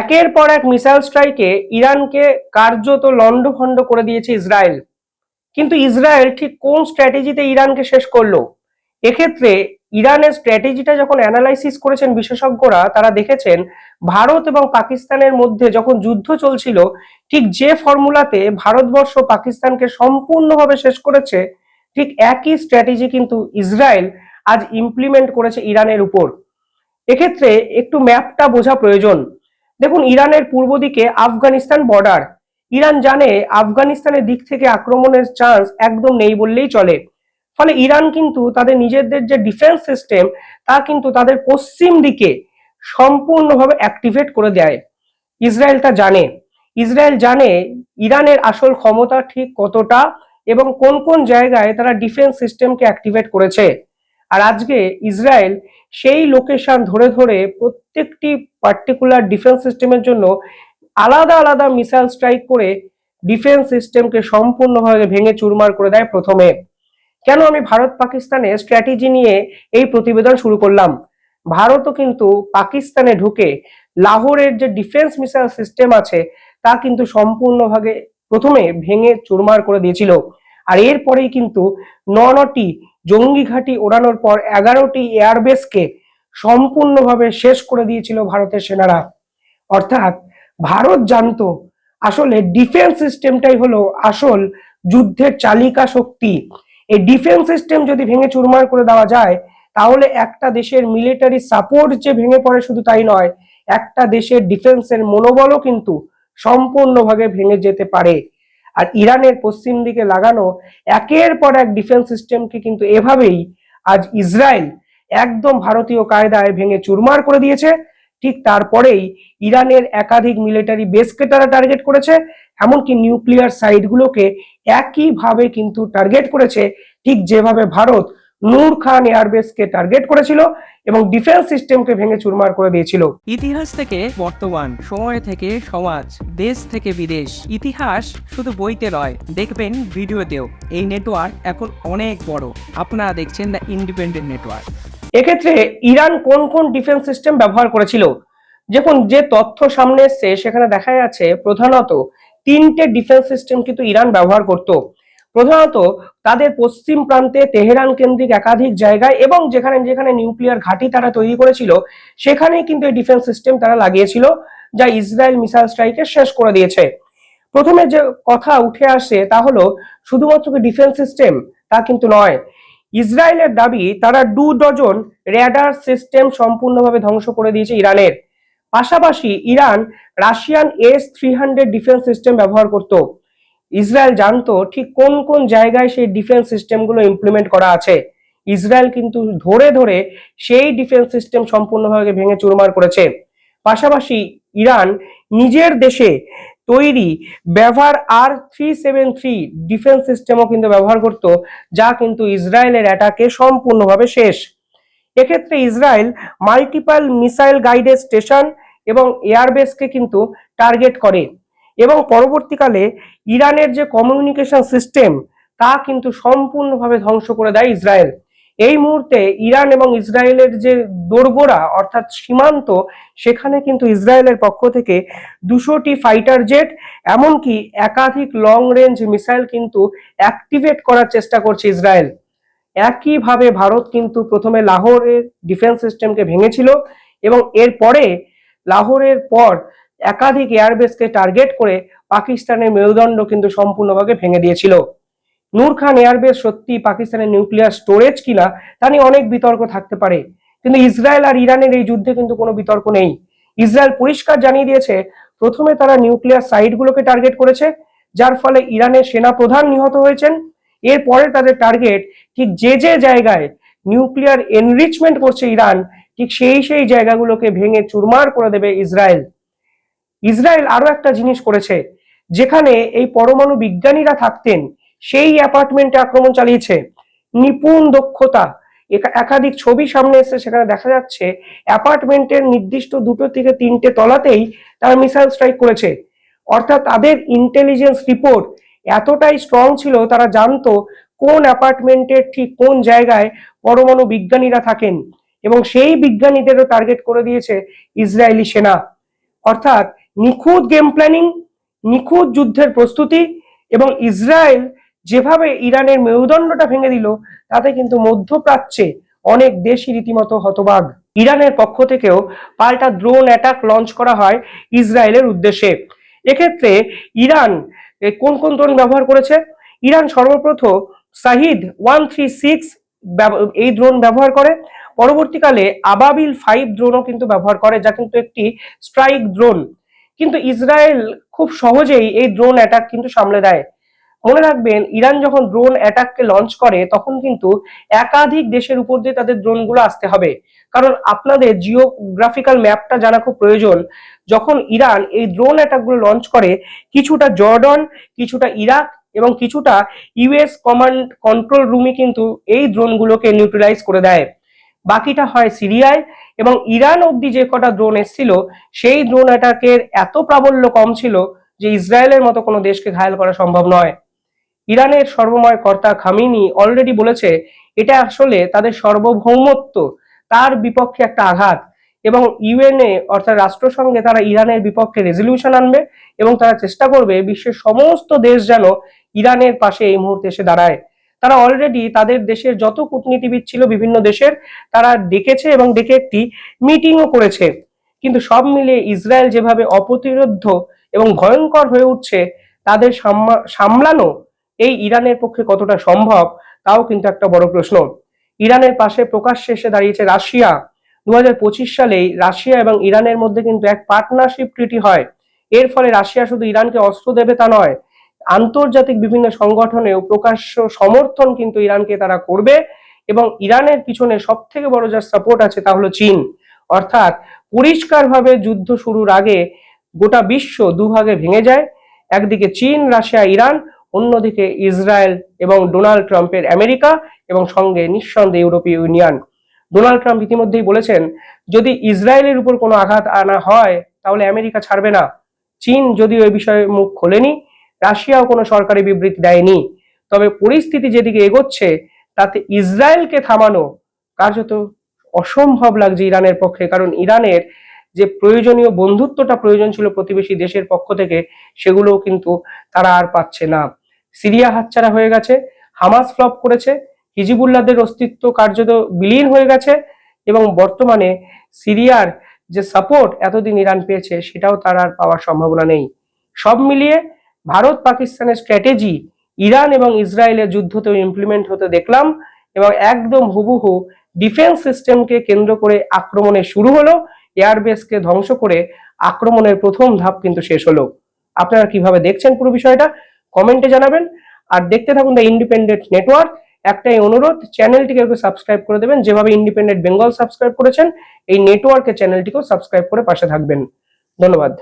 একের পর এক মিসাইল স্ট্রাইকে ইরানকে কার্যত লণ্ডভণ্ড করে দিয়েছে ইসরায়েল। কিন্তু ইসরায়েল ঠিক কোন স্ট্র্যাটেজিতে ইরানকে শেষ করল? এক্ষেত্রে ইরানের স্ট্র্যাটেজিটা যখন অ্যানালাইসিস করেছেন বিশেষজ্ঞরা, তারা দেখেছেন ভারত এবং পাকিস্তানের মধ্যে যখন যুদ্ধ চলছিল, ঠিক যে ফর্মুলাতে ভারতবর্ষ পাকিস্তানকে সম্পূর্ণভাবে শেষ করেছে, ঠিক একই স্ট্র্যাটেজি কিন্তু ইসরায়েল আজ ইমপ্লিমেন্ট করেছে ইরানের উপর। এক্ষেত্রে একটু ম্যাপটা বোঝা প্রয়োজন। দেখুন, ইরানের পূর্ব দিকে আফগানিস্তান বর্ডার ইরান জানে আফগানিস্তানের দিক থেকে আক্রমণের চান্স একদম নেই বললেই চলে। ফলে ইরান কিন্তু তাদের নিজেদের যে ডিফেন্স সিস্টেম তা কিন্তু তাদের পশ্চিম দিকে সম্পূর্ণভাবে অ্যাক্টিভেট করে দেয়। ইসরায়েল তা জানে। ইসরায়েল জানে ইরানের আসল ক্ষমতা ঠিক কতটা এবং কোন কোন জায়গায় তারা ডিফেন্স সিস্টেমকে অ্যাক্টিভেট করেছে। আর আজকে ইসরায়েল সেই লোকেশন ধরে ধরে প্রত্যেকটি পার্টিকুলার ডিফেন্স সিস্টেমের জন্য আলাদা আলাদা মিসাইল স্ট্রাইক করে ডিফেন্স সিস্টেমকে সম্পূর্ণভাবে ভেঙে চুরমার করে দেয় প্রথমে। কেন আমি ভারত পাকিস্তানে স্ট্র্যাটেজি নিয়ে এই প্রতিবেদন শুরু করলাম? ভারতও কিন্তু পাকিস্তানে ঢুকে লাহোরের যে ডিফেন্স মিসাইল সিস্টেম আছে তা কিন্তু সম্পূর্ণভাবে প্রথমে ভেঙে চুরমার করে দিয়েছিল। আর এরপরেই কিন্তু ন নটি জঙ্গি ঘাঁটি ওড়ানোর পর এগারোটি এয়ারবেসকে সম্পূর্ণভাবে শেষ করে দিয়েছিল ভারতের সেনারা। অর্থাৎ ভারত জানতো আসলে ডিফেন্স সিস্টেমটাই হলো আসল যুদ্ধের চালিকা শক্তি। এই ডিফেন্স সিস্টেম যদি ভেঙে চুরমার করে দেওয়া যায়, তাহলে একটা দেশের মিলিটারি সাপোর্ট যে ভেঙে পড়ে শুধু তাই নয়, একটা দেশের ডিফেন্সের মনোবলও কিন্তু সম্পূর্ণভাবে ভেঙে যেতে পারে। আর ইরানের পশ্চিম দিকে লাগানো একের পর এক ডিফেন্স সিস্টেমকে কিন্তু এভাবেই আজ ইসরায়েল একদম ভারতীয় কায়দায় ভেঙে চুরমার করে দিয়েছে। ঠিক তারপরেই ইরানের একাধিক মিলিটারি বেসকে তারা টার্গেট করেছে, এমনকি নিউক্লিয়ার সাইটগুলোকে একইভাবে কিন্তু টার্গেট করেছে। ঠিক যেভাবে ভারত নূর খান এয়ারবেসকে টার্গেট করেছিল এবং ডিফেন্স সিস্টেমকে ভেঙে চুরমার করে দিয়েছিল। ইতিহাস থেকে বর্তমান সময় থেকে সমাজ দেশ থেকে বিদেশ ইতিহাস শুধু বইতে নয় দেখবেন ভিডিওতেও। এই নেটওয়ার্ক এখন অনেক বড়। আপনারা দেখছেন দ্য ইন্ডিপেন্ডেন্ট নেটওয়ার্ক এক্ষেত্রে ইরান কোন কোন ডিফেন্স সিস্টেম ব্যবহার করেছিল? দেখুন যে তথ্য সামনে এসছে সেখানে দেখা যাচ্ছে প্রধানত তিনটে ডিফেন্স সিস্টেম কিন্তু ইরান ব্যবহার করত। প্রধানত তাদের পশ্চিম প্রান্তে তেহরান কেন্দ্রিক একাধিক জায়গায় এবং যেখানে যেখানে নিউক্লিয়ার ঘাঁটি তারা তৈরি করেছিল, সেখানেই কিন্তু এই ডিফেন্স সিস্টেম তারা লাগিয়েছিল, যা ইসরায়েল মিসাইল স্ট্রাইকে শেষ করে দিয়েছে। প্রথমে যে কথা উঠে আসে তা হলো, শুধুমাত্র কি ডিফেন্স সিস্টেম? তা কিন্তু নয়। ইসরায়েলের দাবি, তারা দু ডজন র্যাডার সিস্টেম সম্পূর্ণভাবে ধ্বংস করে দিয়েছে ইরানের। পাশাপাশি Iran Russian S three hundred defence system ব্যবহার করত। ইসরায়েল জানতো ঠিক কোন কোন জায়গায় সেই ডিফেন্স সিস্টেমগুলো ইমপ্লিমেন্ট করা আছে। ইসরায়েল কিন্তু ধরে ধরে সেই ডিফেন্স সিস্টেম সম্পূর্ণভাবে ভেঙে চুরমার করেছে। পাশাপাশি ইরান নিজের দেশে তৈরি ব্যবহার আর থ্রি সেভেন থ্রি ডিফেন্স সিস্টেমও কিন্তু ব্যবহার করত, যা কিন্তু ইসরায়েলের অ্যাটাকে সম্পূর্ণভাবে শেষ। এক্ষেত্রে Israel multiple missile guided station এবং এয়ারবেসকে কিন্তু টার্গেট করে। এবং পরবর্তীকালে ইরানের যে কমিউনিকেশন সিস্টেম তা কিন্তু সম্পূর্ণভাবে ধ্বংস করে দেয় ইসরায়েল। এই মুহূর্তে ইরান এবং ইসরায়েলের যে দোরগোড়া, অর্থাৎ সীমান্ত, সেখানে কিন্তু ইসরায়েলের পক্ষ থেকে দুশোটি ফাইটার জেট এমনকি একাধিক লং রেঞ্জ মিসাইল কিন্তু অ্যাক্টিভেট করার চেষ্টা করছে ইসরায়েল। একইভাবে ভারত কিন্তু প্রথমে লাহোরের ডিফেন্স সিস্টেমকে ভেঙেছিল এবং এরপরে লাহোরের পর একাধিক এয়ারবেসকে টার্গেট করে পাকিস্তানের মেরুদণ্ড কিন্তু সম্পূর্ণভাবে ভেঙে দিয়েছিল। নূর খান এয়ারবেস সত্যি পাকিস্তানের নিউক্লিয়ার স্টোরেজ কিনা তা নিয়ে অনেক বিতর্ক থাকতে পারে। কিন্তু ইসরায়েল আর ইরানের এই যুদ্ধে কিন্তু কোনো বিতর্ক নেই। ইসরায়েল পরিষ্কার জানিয়ে দিয়েছে, প্রথমে তারা নিউক্লিয়ার সাইটগুলোকে টার্গেট করেছে, যার ফলে ইরানের সেনা প্রধান নিহত হয়েছেন। এরপরে তাদের টার্গেট ঠিক যে যে জায়গায় নিউক্লিয়ার এনরিচমেন্ট করছে ইরান, ঠিক সেই সেই জায়গাগুলোকে ভেঙে চুরমার করে দেবে ইসরায়েল। ইসরায়েল আরও একটা জিনিস করেছে, যেখানে এই পরমাণু বিজ্ঞানীরা থাকতেন, সেই অ্যাপার্টমেন্টে আক্রমণ চালিয়েছে। নিপুণ দক্ষতা একাধিক ছবি সামনে এসে সেখানে দেখা যাচ্ছে, অ্যাপার্টমেন্টের নির্দিষ্ট দুটো থেকে তিনটে তলাতেই তারা মিসাইল স্ট্রাইক করেছে। অর্থাৎ তাদের ইন্টেলিজেন্স রিপোর্ট এতটাই স্ট্রং ছিল, তারা জানতো কোন অ্যাপার্টমেন্টের ঠিক কোন জায়গায় পরমাণু বিজ্ঞানীরা থাকেন, এবং সেই বিজ্ঞানীদেরও টার্গেট করে দিয়েছে ইসরায়েলি সেনা। অর্থাৎ নিখুঁত গেম প্ল্যানিং নিখুঁত যুদ্ধের প্রস্তুতি এবং ইসরায়েল যেভাবে ইরানের মেরুদণ্ডটা ভেঙে দিল, তাতে কিন্তু মধ্যপ্রাচ্যে অনেক দেশই রীতিমতো হতবাগ ইরানের পক্ষ থেকেও পাল্টা ড্রোন অ্যাটাক লঞ্চ করা হয় ইসরায়েলের উদ্দেশ্যে। এক্ষেত্রে ইরান কোন কোন ড্রোন ব্যবহার করেছে? ইরান সর্বপ্রথম সাহিদ ওয়ান থ্রি সিক্স এই ড্রোন ব্যবহার করে। পরবর্তীকালে আবাবিল ফাইভ ড্রোনও কিন্তু ব্যবহার করে, যা কিন্তু একটি স্ট্রাইক ড্রোন কিন্তু ইসরায়েল খুব সহজেই এই ড্রোন অ্যাটাক কিন্তু সামলে দেয়। মনে রাখবেন, ইরান যখন ড্রোন অ্যাটাককে লঞ্চ করে, তখন কিন্তু একাধিক দেশের উপর দিয়ে তাদের ড্রোনগুলো আসতে হবে। কারণ আপনাদের জিওগ্রাফিক্যাল ম্যাপটা জানা খুব প্রয়োজন। যখন ইরান এই ড্রোন অ্যাটাকগুলো লঞ্চ করে, কিছুটা জর্ডন, কিছুটা ইরাক এবং কিছুটা ইউএস কমান্ড কন্ট্রোল রুমই কিন্তু এই ড্রোনগুলোকে নিউট্রালাইজ করে দেয়। বাকিটা হয় সিরিয়ায় এবং ইরান অব্দি যে কটা ড্রোন এসেছিল, সেই ড্রোন অ্যাটাকের এত প্রাবল্য কম ছিল যে ইসরায়েলের মতো কোনো দেশকে ঘায়াল করা সম্ভব নয়। ইরানের সর্বময় কর্তা খামিনি অলরেডি বলেছে, এটা আসলে তাদের সার্বভৌমত্ব, তার বিপক্ষে একটা আঘাত এবং ইউএনএ অর্থাৎ রাষ্ট্রসংঘে তারা ইরানের বিপক্ষে রেজলিউশন আনবে এবং তারা চেষ্টা করবে বিশ্বের সমস্ত দেশ যেন ইরানের পাশে এই মুহূর্তে এসে দাঁড়ায়। তারা অলরেডি তাদের দেশের যত কূটনীতিবিদ ছিল বিভিন্ন দেশের, তারা ডেকেছে এবং ডেকে একটি মিটিংও করেছে। কিন্তু সব মিলিয়ে ইসরায়েল যেভাবে অপ্রতিরোধ্য এবং ভয়ঙ্কর হয়ে উঠছে, তাদের সামলানো এই ইরানের পক্ষে কতটা সম্ভব, তাও কিন্তু একটা বড় প্রশ্ন। ইরানের পাশে প্রকাশ্যে এসে দাঁড়িয়েছে রাশিয়া। দু হাজার পঁচিশ সালেই রাশিয়া এবং ইরানের মধ্যে কিন্তু এক পার্টনারশিপ ট্রিটি হয়। এর ফলে রাশিয়া শুধু ইরানকে অস্ত্র দেবে তা নয় আন্তর্জাতিক বিভিন্ন সংগঠনেও প্রকাশ্য সমর্থন কিন্তু ইরানকে তারা করবে এবং ইরানের পিছনে সব থেকে বড় যার সাপোর্ট আছে তা হলো চীন। অর্থাৎ পরিষ্কারভাবে যুদ্ধ শুরুর আগে গোটা বিশ্ব দুভাগে ভেঙে যায়। একদিকে চীন, রাশিয়া, ইরান, অন্যদিকে ইসরায়েল এবং ডোনাল্ড ট্রাম্পের আমেরিকা এবং সঙ্গে নিঃসন্দেহে ইউরোপীয় ইউনিয়ন। ডোনাল্ড ট্রাম্প ইতিমধ্যেই বলেছেন, যদি ইসরায়েলের উপর কোনো আঘাত আনা হয়, তাহলে আমেরিকা ছাড়বে না। চীন যদিও এই বিষয়ে মুখ খোলেনি রাশিয়াও কোনো সরকারি বিবৃতি দেয়নি। তবে পরিস্থিতি যেদিকে এগোচ্ছে, তাতে ইসরায়েলকে থামানো কার্যত অসম্ভব লাগছে ইরানের পক্ষে। কারণ ইরানের যে প্রয়োজনীয় বন্ধুত্বটা প্রয়োজন ছিল প্রতিবেশী দেশের পক্ষ থেকে, সেগুলোও কিন্তু তারা আর পাচ্ছে না। সিরিয়া হাতছাড়া হয়ে গেছে, হামাস ফ্লপ করেছে, হিজিবুল্লাহদের অস্তিত্ব কার্যত বিলীন হয়ে গেছে এবং বর্তমানে সিরিয়ার যে সাপোর্ট এতদিন ইরান পেয়েছে, সেটাও তার আর পাওয়ার সম্ভাবনা নেই। সব মিলিয়ে ভারত পাকিস্তানের স্ট্র্যাটেজি ইরান এবং ইসরায়েলের যুদ্ধতেও ইমপ্লিমেন্ট হতে দেখলাম এবং একদম হুবহু ডিফেন্স সিস্টেমকে কেন্দ্র করে আক্রমণে শুরু হলো এয়ারবেসকে ধ্বংস করে আক্রমণের প্রথম ধাপ কিন্তু শেষ হলো। আপনারা কীভাবে দেখছেন পুরো বিষয়টা কমেন্টে জানাবেন। আর দেখতে থাকুন দ্য ইন্ডিপেন্ডেন্ট নেটওয়ার্ক একটাই অনুরোধ চ্যানেলটিকে সাবস্ক্রাইব করে দেবেন। যেভাবে ইন্ডিপেন্ডেন্ট বেঙ্গল সাবস্ক্রাইব করেছেন, এই নেটওয়ার্কের চ্যানেলটিকেও সাবস্ক্রাইব করে পাশে থাকবেন। ধন্যবাদ।